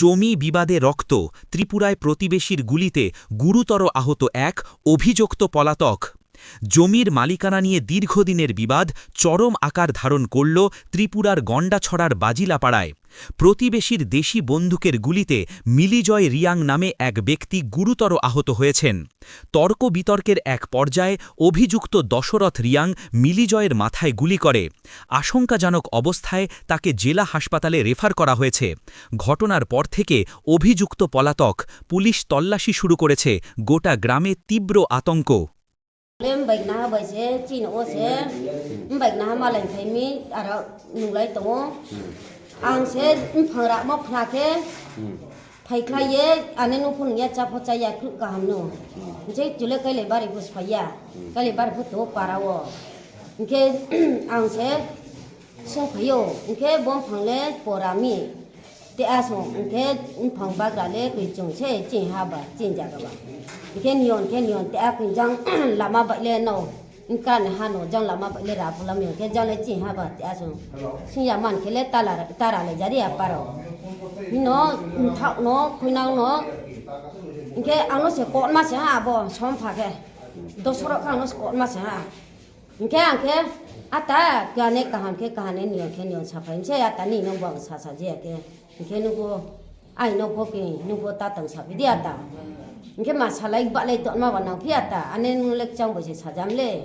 জমি বিবাদে রক্ত, ত্রিপুরায় প্রতিবেশীর গুলিতে গুরুতর আহত এক, অভিযুক্ত পলাতক। জমির মালিকানা নিয়ে দীর্ঘদিনের বিবাদ, চরম আকার ধারণ করল ত্রিপুরার গণ্ডাছড়ার বাজিলাপাড়ায়। প্রতিবেশীর দেশি বন্দুকের গুলিতে মিলিজয় রিয়াং নামে এক ব্যক্তি গুরুতর আহত হয়েছেন। তর্ক বিতর্কের এক পর্যায়ে অভিযুক্ত দশরথ রিয়াং মিলিজয়ের মাথায় গুলি করে। আশঙ্কাজনক অবস্থায় তাকে জেলা হাসপাতালে রেফার করা হয়েছে। ঘটনার পর থেকে অভিযুক্ত পলাতক পুলিশ তল্লাশি শুরু করেছে গোটা গ্রামে তীব্র আতঙ্ক। 안세 방라 뭐 프라케 파이클라예 안에 놓고는 야 짜포짜야 그거 함노 이제 줄에 깔레 바리 부스파야 깔레 바리 부터 빠라워 이게 안세 성파요 이게 본 방레 보람이 대아송 이게 방바가레 그 정세 진하바 진자가바 이게 니온 게 니온 대아 굉장 라마바레 노 tala tara le jadi apa ro nó thạo nó khuyên nào nó cái anh nó sẽ cọt mà sẽ ha bo xóm phá cái đồ số đó nó sẽ cọt mà sẽ ha cái anh cái ata cái này cái hàng cái cái này nhiều cái nhiều sao phải chứ ata ni nó bằng sao sao gì cái cái nó có ai nó có cái nó có ta tầng sao đi ata cái mà sao lại bạn lại tụi mà vào nào kia ata anh nên lấy trong bây giờ sao dám lấy